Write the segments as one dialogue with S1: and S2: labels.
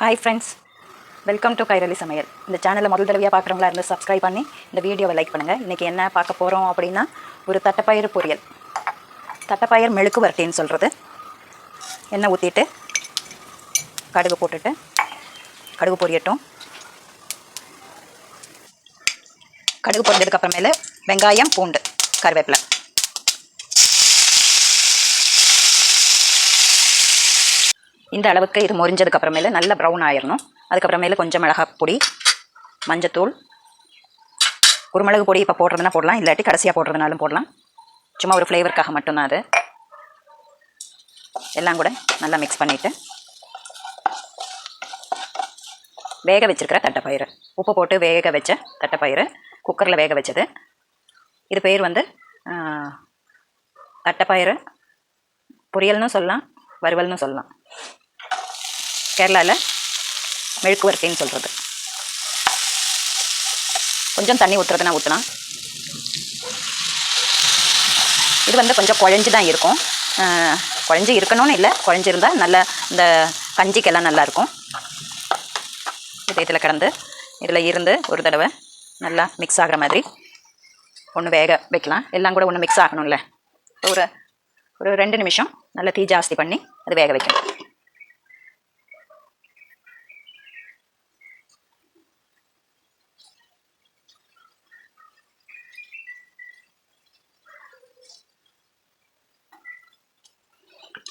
S1: Hi friends welcome to Kairali சமையல் இந்த சேனலை முதல் தடவையாக பார்க்குறவங்களா இருந்து சப்ஸ்கிரைப் பண்ணி இந்த வீடியோவை லைக் பண்ணுங்கள் இன்றைக்கி என்ன பார்க்க போகிறோம் அப்படின்னா ஒரு தட்டைப்பயிறு பொரியல். தட்டைப்பயிர் மெழுக்கு வரட்டின்னு சொல்கிறது எண்ணெய் ஊற்றிட்டு கடுகு போட்டுட்டு கடுகு பொரியட்டும். கடுகு பொரிஞ்சதுக்கப்புறமேலு வெங்காயம் பூண்டு கருவேப்பிலை. இந்த அளவுக்கு இது முறிஞ்சதுக்கு அப்புறமேல நல்ல ப்ரௌன் ஆயிடணும் அதுக்கப்புறமேல கொஞ்சம் மிளகாய் பொடி மஞ்சத்தூள் குருமிளகு பொடி இப்போ போடுறதுனா போடலாம். இல்லாட்டி கடைசியாக போடுறதுனாலும் போடலாம். சும்மா ஒரு ஃப்ளேவருக்காக மட்டும்தான் அது. எல்லாம் கூட நல்லா மிக்ஸ் பண்ணிவிட்டு வேக வச்சுருக்கிற தட்டைப்பயிறு. உப்பு போட்டு வேக வச்ச தட்டைப்பயிறு. குக்கரில் வேக வச்சது. இது பேர் வந்து தட்டைப்பயிறு. பொரியல்னு சொல்லலாம் வறுவல்னு சொல்லலாம். கேரளாவில் மெழுக்கு வரிசைன்னு சொல்கிறது கொஞ்சம் தண்ணி ஊற்றுறதுனா ஊற்றலாம் இது வந்து கொஞ்சம் குழஞ்சி தான் இருக்கும் குழஞ்சி இருக்கணும்னு இல்லை குழஞ்சிருந்தால் நல்லா இந்த கஞ்சிக்கெல்லாம் நல்லா இருக்கும் இது இதில் கிடந்து இதில் இருந்து ஒரு தடவை நல்லா மிக்ஸ் ஆகிற மாதிரி ஒன்று வேக வைக்கலாம். எல்லாம் கூட ஒன்று மிக்ஸ் ஆகணும்ல. ஒரு ஒரு ரெண்டு நிமிஷம் நல்லா தீ ஜாஸ்தி பண்ணி அது வேக வைக்கணும்.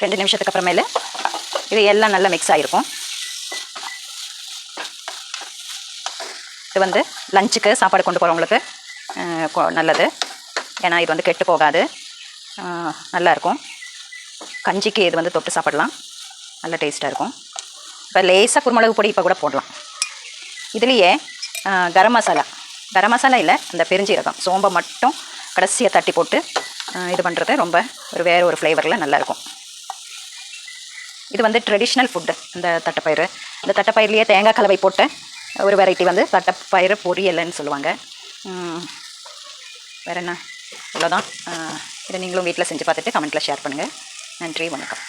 S1: ரெண்டு நிமிஷத்துக்கு அப்புறமேல இது எல்லாம் நல்லா மிக்ஸ் ஆகிருக்கும் இது வந்து லஞ்சுக்கு சாப்பாடு கொண்டு போகிறவங்களுக்கு கொ- நல்லது. ஏன்னா இது வந்து கெட்டு போகாது. நல்லாயிருக்கும். கஞ்சிக்கு இது வந்து தொட்டு சாப்பிடலாம். நல்ல டேஸ்ட்டாக இருக்கும். இப்போ லேசாக குருமிளகு பொடி இப்போ கூட போடலாம். இதுலேயே கரம் மசாலா. கரம் மசாலா இல்லை அந்த பெருஞ்சீரகம். சோம்பை மட்டும் கடைசியாக தட்டி போட்டு இது பண்ணுறது ரொம்ப ஒரு வேறு ஒரு ஃப்ளேவரில் நல்லாயிருக்கும். இது வந்து ட்ரெடிஷ்னல் ஃபுட்டு இந்த தட்டைப்பயிறு. இந்த தட்டைப்பயிர்லேயே தேங்காய் கலவை போட்ட ஒரு வெரைட்டி வந்து தட்டைப்பயிறு பொரியல்னு சொல்லுவாங்க. வேறு வேற என்ன? இவ்வளோதான் இதை நீங்களும் வீட்டில் செஞ்சு பார்த்துட்டு கமெண்ட்டில் ஷேர் பண்ணுங்கள் நன்றி வணக்கம்.